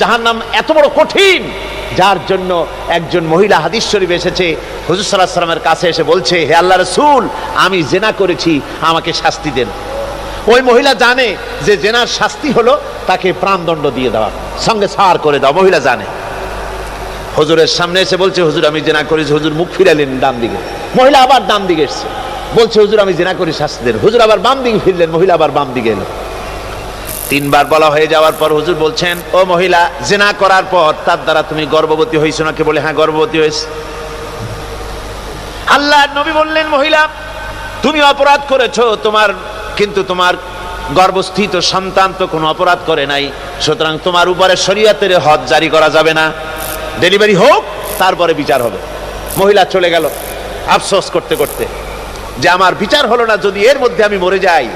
জাহান নাম এত বড় কঠিন, যার জন্য একজন মহিলা হাদিস শরীফ এসেছে, হুজুর সাল্লাহ সাল্লামের কাছে এসে বলছে, হে আল্লাহ রসুল, আমি জেনা করেছি, আমাকে শাস্তি দেন। ওই মহিলা জানে যে জেনার শাস্তি হলো তাকে প্রাণদণ্ড দিয়ে দেওয়া, সঙ্গে সার করে দেওয়া, মহিলা জানে। হুজুরের সামনে এসে বলছে, হুজুর, আমি জেনা করেছি। হুজুর মুখ ফিরালেন ডান দিকে। মহিলা আবার ডান দিকে এসছে। বলছে, হুজুর, আমি জেনা করি শাস্তি দেন। হুজুর আবার বাম দিকে ফিরলেন, মহিলা আবার বাম দিকে এলো। তিনবার বলা হয়ে যাওয়ার পর হুজুর বলছেন, ও মহিলা, জেনা করার পর তার দ্বারা তুমি গর্ভবতী হয়েছো নাকি? বলে হ্যাঁ গর্ভবতী হয়েছে। আল্লাহ নবী বললেন, মহিলা, তুমি অপরাধ করেছ, তোমার, কিন্তু তোমার গর্ভস্থিত সন্তান তো কোনো অপরাধ করে নাই, সুতরাং তোমার উপরে শরীয়তের হদ জারি করা যাবে না। ডেলিভারি হোক, তারপরে বিচার হবে। মহিলা চলে গেল, আফসোস করতে করতে। যে আমার বিচার হলো না, যদি এর মধ্যে আমি মরে যাই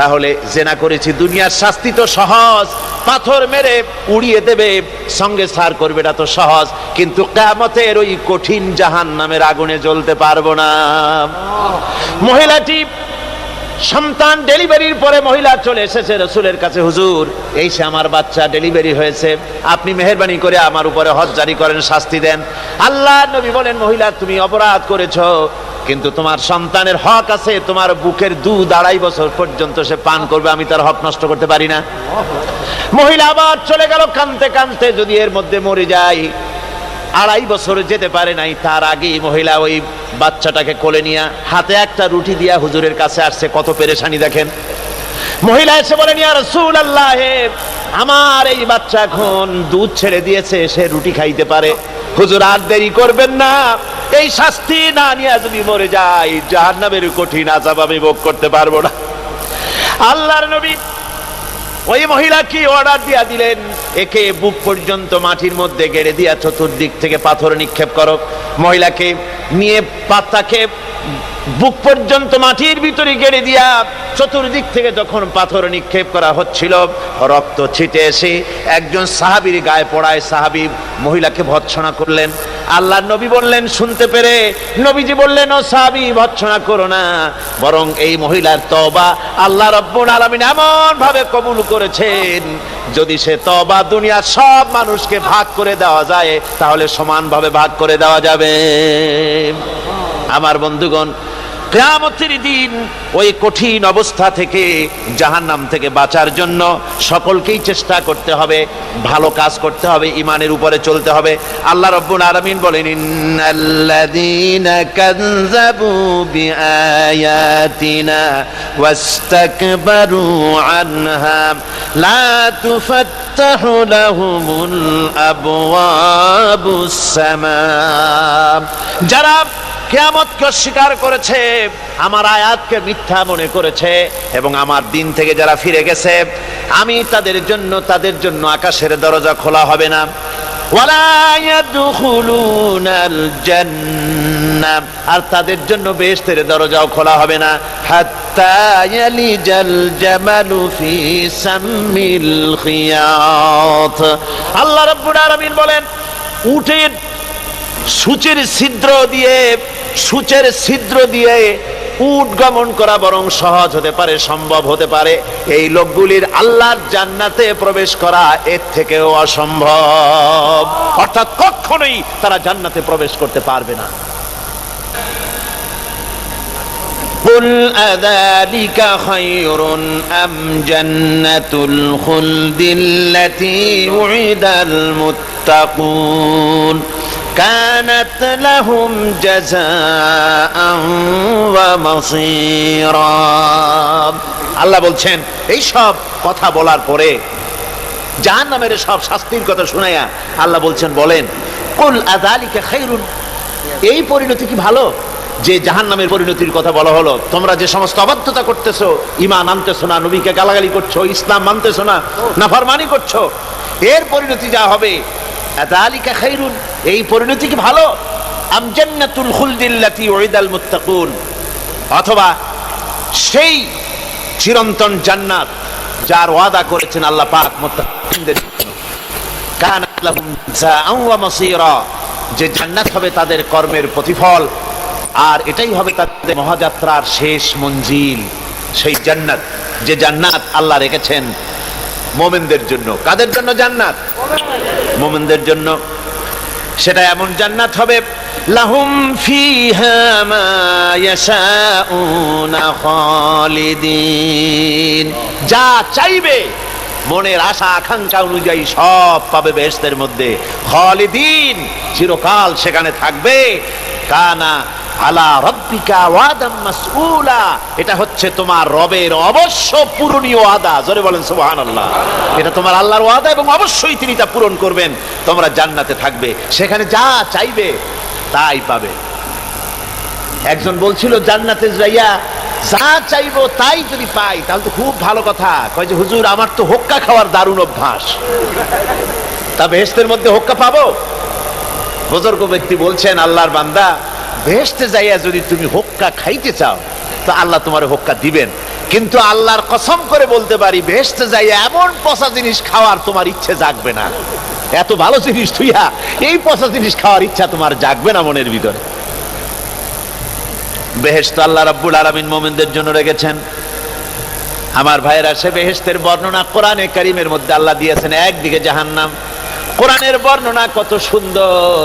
তাহলে জেনা করেছি, দুনিয়ার শাস্তি তো সহজ। পাথর মেরে উড়িয়ে দেবে, সঙ্গে সার করবে এটা তো সহজ। কিন্তু কেমতের ওই কঠিন জাহান নামের আগুনে জ্বলতে পারব না। মহিলাটি সন্তান ডেলিভারির পরে মহিলা চলে এসেছে রসুলের কাছে, হুজুর, এই সে আমার বাচ্চা, ডেলিভারি হয়েছে। আপনি মেহরবানি করে আমার উপরে হজ জারি করেন, শাস্তি দেন। আল্লাহ নবী বলেন, মহিলা, তুমি অপরাধ করেছ। কিন্তু তোমার সন্তানের হক আছে, তোমার বুকের দুধ আড়াই বছর পর্যন্ত সে পান করবে, আমি তার হক নষ্ট করতে পারি না। মহিলা আবার চলে গেল কানতে কানতে, যদি এর মধ্যে মরে যায়, আড়াই বছর যেতে পারে নাই, তার আগেই মহিলা ওই বাচ্চাটাকে কোলে নিয়ে হাতে একটা রুটি দিয়া হুজুরের কাছে আসছে, কত পেরেশানি দেখেন। মহিলা এসে বলেন, ইয়া রাসূল আল্লাহ আমার এই বাচ্চা এখন দুধ ছেড়ে দিয়েছে, সে রুটি খাইতে পারে। হুজুর, আর দেরি করবেন না এই শাস্তি না নিয়ে যদি মরে যাই, জাহান্নামের কঠিন আযাব আমি ভোগ করতে পারব না। আল্লাহর নবী ওই মহিলা কি অর্ডার দিয়া দিলেন, একে বুক পর্যন্ত মাটির মধ্যে গেড়ে দিয়া চতুর্দিক থেকে পাথর নিক্ষেপ করো। মহিলাকে নিয়ে পাতাকে বুক পর্যন্ত মাটির ভিতরে গেড়ে দিয়া চতুর্দিক থেকে যখন পাথর নিক্ষেপ করা হচ্ছিল, রক্ত ছিটে এসে একজন সাহাবির গায়ে পড়ায় সাহাবি মহিলাকে ভৎসনা করলেন। আল্লাহ নবী বললেন, শুনতে পেরে নবীজি বললেন, ও সাবি ভৎসনা করো না। বরং এই মহিলার তবা আল্লাহ রব্বুল আলমিন এমন ভাবে কবুল করেছেন, যদি সে তবা দুনিয়ার সব মানুষকে ভাগ করে দেওয়া যায়, তাহলে সমানভাবে ভাগ করে দেওয়া যাবে। আমার বন্ধুগণ কেয়ামতের দিন ওই কঠিন অবস্থা থেকে, জাহান্নাম থেকে বাঁচার জন্য সকলকেই চেষ্টা করতে হবে, ভালো কাজ করতে হবে ইমানের উপরে চলতে হবে। আল্লাহ রব্বুল আলামিন বলেন, ইন্নাল্লাযীনা কাযযাবু বিআয়াতিনা ওয়াস্তাকবারু আনহা, লা তুফাত্তাহু লাহুমুল আবওয়াবুস সামা. যারা কেয়ামতকে অস্বীকার করেছে, আমার আয়াতকে মিথ্যা মনে করেছে এবং আমার দিন থেকে যারা ফিরে গেছে, আমি তাদের জন্য তাদের জন্য আকাশের দরজা খোলা হবে না। আর তাদের জন্য বেহেশতের দরজাও খোলা হবে না। আল্লাহ রাব্বুল আলামিন বলেন উটের সূচের ছিদ্র দিয়ে সূচের ছিদ্র দিয়ে উট গমন করা বরং সহজ হতে পারে সম্ভব হতে পারে এই লোকগুলির আল্লাহর জান্নাতে প্রবেশ করা এর থেকেও অসম্ভব অর্থাৎ কখনোই তারা জান্নাতে প্রবেশ করতে পারবে না قل أذلك خير أم جنة الخلد التي وعد المتقون كانت لهم جزاء ومصيرا আল্লাহ বলছেন এই সব কথা বলার পরে জাহান নামের সব শাস্তির কথা শুনাইয়া আল্লাহ বলছেন বলেন কুল আদালিকা খাইরুন এই পরিণতি কি ভালো যে জাহান নামের পরিণতির কথা বলা হলো তোমরা যে সমস্ত অবাধ্যতা করতেছো ইমান আনতেছো না নবীকে গালাগালি করছো ইসলাম মানতেছো না নাফরমানি করছো এর পরিণতি যা হবে আদালিকা খাইরুন, এই পরিণতি কি ভালো? আম জান্নাতুল খুলদিল্লাতি ওয়াইদাল মুত্তাকুন। অথবা সেই চিরন্তন জান্নাত যার ওয়াদা করেছেন আল্লাহ পাক মুত্তাকিনদের জন্য। লাহুম জাআন ওয়া মাসীরা, যে জান্নাত হবে তাদের কর্মের প্রতিফল, আর এটাই হবে তাদের মহাযাত্রার শেষ মঞ্জিল, সেই জান্নাত, যে জান্নাত আল্লাহ রেখেছেন মোমেনদের জন্য। কাদের জন্য জান্নাত? মোমেনদের জন্য। সেটা এমন জান্নাত হবে, লাহুম যা চাইবে, মনের আশা, আকাঙ্ক্ষা অনুযায়ী সব পাবে বেহেশতের মধ্যে। খালিদিন চিরকাল সেখানে থাকবে। কানা আলা রব্বিকা ওয়াদাম মাসউলা। এটা হচ্ছে তোমার রবের অবশ্য পূরণীয় জোরে বলেন, সুবহানাল্লাহ। এটা তোমার আল্লাহর ওয়াদা এবং অবশ্যই তিনি তা পূরণ করবেন। তোমরা জান্নাতে থাকবে, সেখানে যা চাইবে তাই পাবে। একজন বলছিল, জান্নাতে যাইয়া যা চাইব তাই যদি পাই, তাহলে তো খুব ভালো কথা। কয় যে, হুজুর, আমার তো হোক্কা খাওয়ার দারুণ অভ্যাস। তা বেহেস্তের মধ্যে হোক্কা পাবো? বুজুর্গ ব্যক্তি বলছেন, আল্লাহর বান্দা বেহেস্তে যাইয়া যদি তুমি হোক্কা খাইতে চাও, তো আল্লাহ তোমার হোক্কা দিবেন। কিন্তু আল্লাহর কসম করে বলতে পারি বেহেস্তে যাইয়া এমন পচা জিনিস খাওয়ার তোমার ইচ্ছে জাগবে না। এত ভালো জিনিস তুইয়া এই পচা জিনিস খাওয়ার ইচ্ছা তোমার জাগবে না মনের ভিতরে। বেহেস্ত আল্লাহ রাব্বুল আলামিন মোমেনদের জন্য রেখেছেন। আমার ভাইয়েরা, সে বেহেস্তের বর্ণনা কোরআনে কারিমের মধ্যে আল্লাহ দিয়েছেন, একদিকে জাহান্নাম। কোরআনের বর্ণনা কত সুন্দর।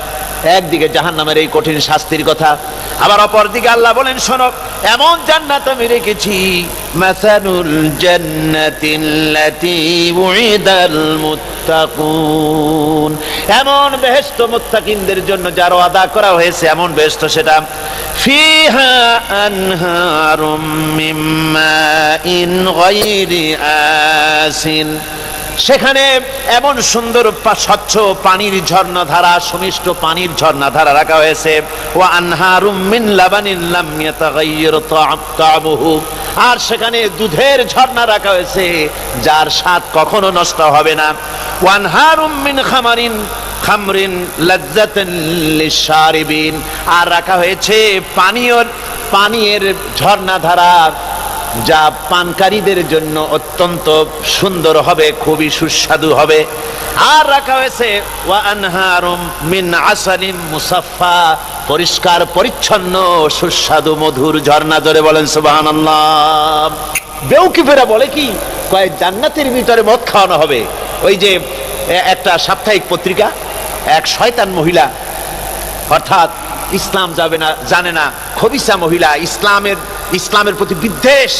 একদিকে জাহান নামের এই কঠিন শাস্তির কথা, আবার অপর দিকে আল্লাহ বলেন, শোনো, এমন জান্নাত আমি রেখেছি মাসানুল জান্নাতিল্লাতি উইদাল মুত্তাকুন। এমন বেহেশত মুত্তাকিনদের জন্য যার ওয়াদা করা হয়েছে, এমন বেহেশত সেটা, ফিহা আনহারুম মিম্মা ইন গায়রি আসিন। সেখানে এমন সুন্দর স্বচ্ছ পানির ঝর্ণাধারা, সুমিষ্ট পানির ঝর্ণাধারা রাখা হয়েছে। ও আনহারুম মিন লাবানিন লাম ইয়াতাগাইয়ির তা'আম- তা'বুহু। আর সেখানে দুধের ঝর্ণা রাখা হয়েছে, যার স্বাদ কখনো নষ্ট হবে না। ওয়ানহারুম মিন খামারিন, খামরিন লাজ্জাতান আর রাখা হয়েছে পানীয় পানীয়ের ঝর্ণাধারা যা পানকারীদের জন্য অত্যন্ত সুন্দর হবে, খুবই সুস্বাদু হবে। আর রাখা হয়েছে মুসাফফা, পরিষ্কার, পরিচ্ছন্ন, সুস্বাদু, মধুর ঝর্ণা। ধরে বলেন, সুবহানাল্লাহ। বেউকিফেরা বলে কি কয়েক জান্নাতের ভিতরে মদ খাওয়ানো হবে। ওই যে একটা সাপ্তাহিক পত্রিকা, এক শয়তান মহিলা অর্থাৎ ইসলাম যাবে না, জানে না, খবিসা মহিলা, ইসলামের ইসলামের প্রতি বিদ্বেষ।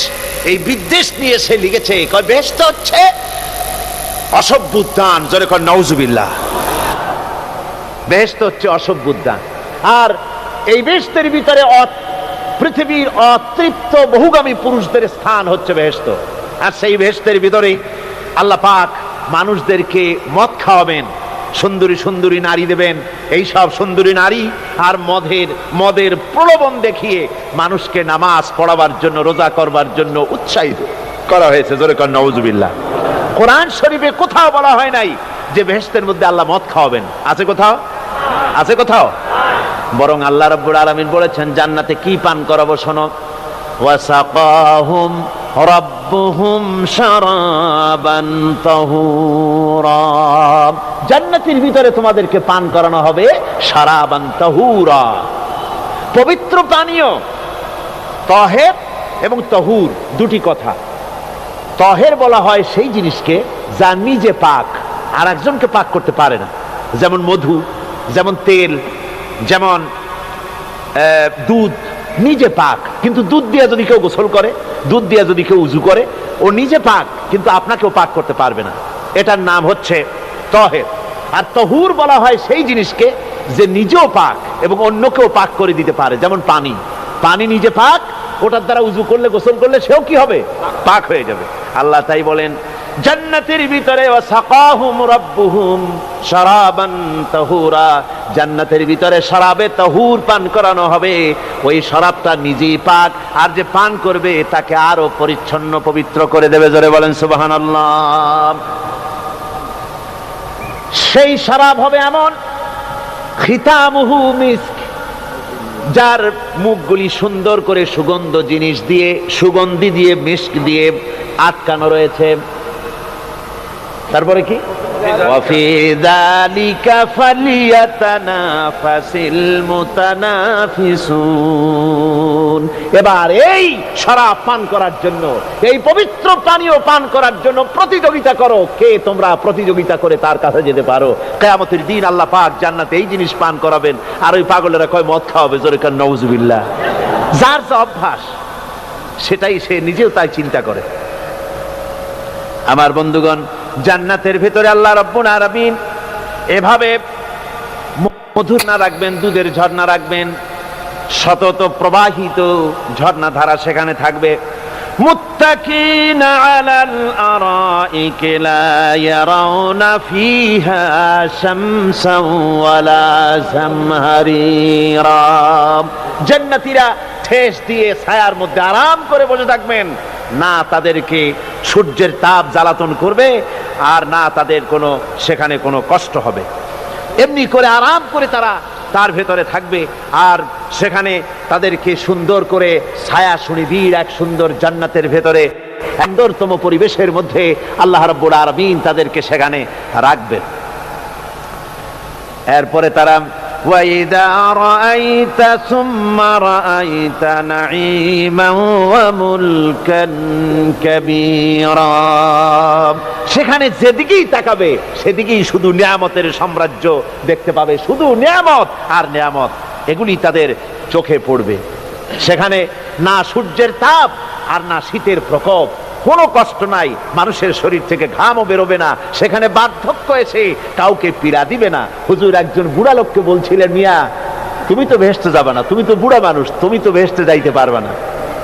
এই বিদ্বেষ নিয়ে সে লিখেছে। কয় বেহেশত হচ্ছে অসভ্য উদ্যান জোরে কয় নওজুবিল্লাহ বেহেশত হচ্ছে অসভ্য উদ্যান আর এই বেহেশতের ভিতরে পৃথিবীর অতৃপ্ত, বহুগামী পুরুষদের স্থান হচ্ছে বেহেশত আর সেই বেহেশতের ভিতরেই আল্লাহ পাক মানুষদেরকে মদ খাওয়াবেন। সুন্দরী সুন্দরী নারী দেবেন। এই সব সুন্দরী নারী আর মদের মদের প্রলোভন দেখিয়ে মানুষকে নামাজ পড়াবার জন্য, রোজা করবার জন্য উৎসাহিত। করা হয়েছে, জোরে কর কোরআন শরীফে কোথাও বলা হয় নাই যে বেহেশতের মধ্যে আল্লাহ মদ খাওয়াবেন। আছে কোথাও? আছে কোথাও? বরং আল্লাহ রব্বুর আলামিন বলেছেন, জান্নাতে কি পান করাবো শোনো। ওয়াসাকাহুম রাব্বুহুম শারাবান তাহুরা জান্নাতের ভিতরে তোমাদেরকে পান করানো হবে শারাবান তাহুরা। পবিত্র পানীয়, তহের এবং তহুর, দুটি কথা। তহের বলা হয় সেই জিনিসকে যা নিজে পাক, আর একজনকে পাক করতে পারে না। যেমন মধু, যেমন তেল, যেমন দুধ নিজে পাক, কিন্তু দুধ দিয়ে যদি কেউ গোসল করে, দুধ দিয়ে যদি কেউ উজু করে, ও নিজে পাক, কিন্তু আপনাকেও পাক করতে পারবে না। এটার নাম হচ্ছে তহের। আর তহুর বলা হয় সেই জিনিসকে যে নিজেও পাক এবং অন্যকেও পাক করে দিতে পারে, যেমন পানি। পানি নিজে পাক, ওটার দ্বারা উজু করলে, গোসল করলে সেও কি হবে? পাক হয়ে যাবে। আল্লাহ তাই বলেন, জান্নাতের ভিতরে ওয়াসাকাহুম রাব্বুহুম শারাবান তাহুরা জান্নাতের ভিতরে শরাবে তাহুর পান করানো হবে। ওই শরাবটা নিজেই পাক, আর যে পান করবে তাকে আরও পরিচ্ছন্ন পবিত্র করে দেবে, জোরে বলেন সুবহানাল্লাহ। সেই শরাব হবে এমন, খিতামুহু মিস্ক, যার মুখগুলি সুন্দর করে সুগন্ধ জিনিস দিয়ে, সুগন্ধি দিয়ে, মিস্ক দিয়ে আটকানো রয়েছে। তারপরে কি? এবার এই সারা পান করার জন্য এই পবিত্র পানীয় পান করার জন্য প্রতিযোগিতা করো। কে তোমরা প্রতিযোগিতা করে তার কাছে যেতে পারো? কেয়ামতের দিন আল্লাহ পাক জান্নাতে এই জিনিস পান করাবেন। আর ওই পাগলেরা কয় মদ খাওয়াবে জোরেকার নওজবিল্লা যার যা অভ্যাস সেটাই সে নিজেও তাই চিন্তা করে। আমার বন্ধুগণ জান্নাতের ভেতরে আল্লাহ রব্বুল আলামিন এভাবে মধুর না রাখবেন, দুধের ঝর্ণা রাখবেন শতত প্রবাহিত ঝর্ণা ধারা সেখানে থাকবে। মুত্তাকিনা জান্নাতীরা ঠেস দিয়ে ছায়ার মধ্যে আরাম করে বসে থাকবেন। না তাদেরকে সূর্যের তাপ জ্বালাতন করবে আর না তাদের কোনো, সেখানে কোনো কষ্ট হবে। এমনি করে আরাম করে তারা তার ভেতরে থাকবে আর সেখানে তাদেরকে সুন্দর করে ছায়া সুনিবিড় এক সুন্দর জান্নাতের ভেতরে, সুন্দরতম পরিবেশের মধ্যে আল্লাহ রাব্বুল আলামিন তাদেরকে সেখানে রাখবেন। এরপরে তারা وإذا رأيت ثم رأيت نعيما وملكا كبيرا সেখানে যেদিকেই তাকাবে সেদিকেই শুধু নিয়ামতের সাম্রাজ্য দেখতে পাবে শুধু নিয়ামত আর নিয়ামত এগুলি তাদের চোখে পড়বে সেখানে না সূর্যের তাপ আর না শীতের প্রকোপ কোনো কষ্ট নাই। মানুষের শরীর থেকে ঘামও বেরোবে না। সেখানে বার্ধক্য এসে কাউকে পীড়া দিবে না। হুজুর একজন বুড়া লোককে বলছিলেন, মিয়া, তুমি তো ভেস্তে যাবে না, তুমি তো বুড়া মানুষ, তুমি তো ভেস্তে যাইতে পারবে না।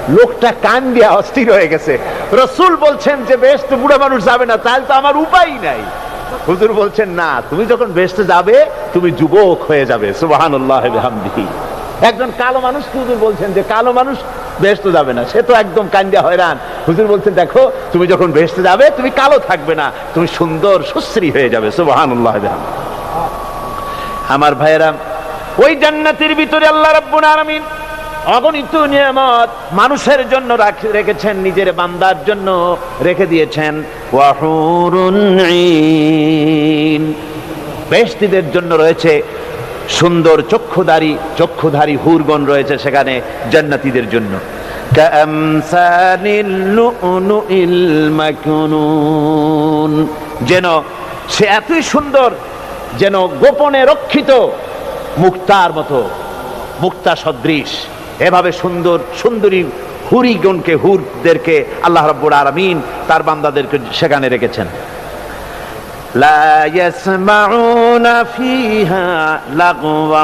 লোকটা কান দিয়া অস্থির হয়ে গেছে। রসুল বলছেন যে বেস্ট বুড়া মানুষ যাবে না, তাহলে তো আমার উপায় নাই। হুজুর বলছেন, না, তুমি যখন বেস্টে যাবে, তুমি যুবক হয়ে যাবে। সুবহানাল্লাহ, বিহামদিহি। একজন কালো মানুষ হুজুর বলছেন যে কালো মানুষ বেহেস্ত যাবে না। সে তো একদম কান্দিয়া হয়রান। হুজুর বলছেন, দেখো, তুমি যখন বেহেস্তে যাবে, তুমি কালো থাকবে না, তুমি সুন্দর, সুশ্রী হয়ে যাবে। সুবহানাল্লাহ আমার ভাইয়েরা, ওই জান্নাতের ভিতরে আল্লাহ রাব্বুল আলামিন অগণিত নিয়ামত মানুষের জন্য রেখেছেন, নিজের বান্দার জন্য রেখে দিয়েছেন। ওয়াহুরুন। জন্য রয়েছে সুন্দর চক্ষুধারী চক্ষুধারী হুরগণ রয়েছে সেখানে জান্নাতীদের জন্য। যেন সে এতই সুন্দর, যেন গোপনে রক্ষিত মুক্তার মতো, মুক্তা সদৃশ। এভাবে সুন্দর, সুন্দরী হুরিগণকে, হুরদেরকে আল্লাহ রাব্বুল আলামিন তার বান্দাদেরকে সেখানে রেখেছেন। لا يسمعون فيها لغوا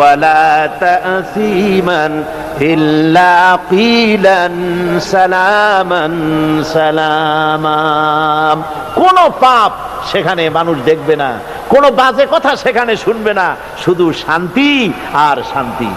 ولا تأثيما إلا قيلا سلاما سلاما কোন পাপ সেখানে মানুষ দেখবে না কোন বাজে কথা সেখানে শুনবে না শুধু শান্তি আর শান্তি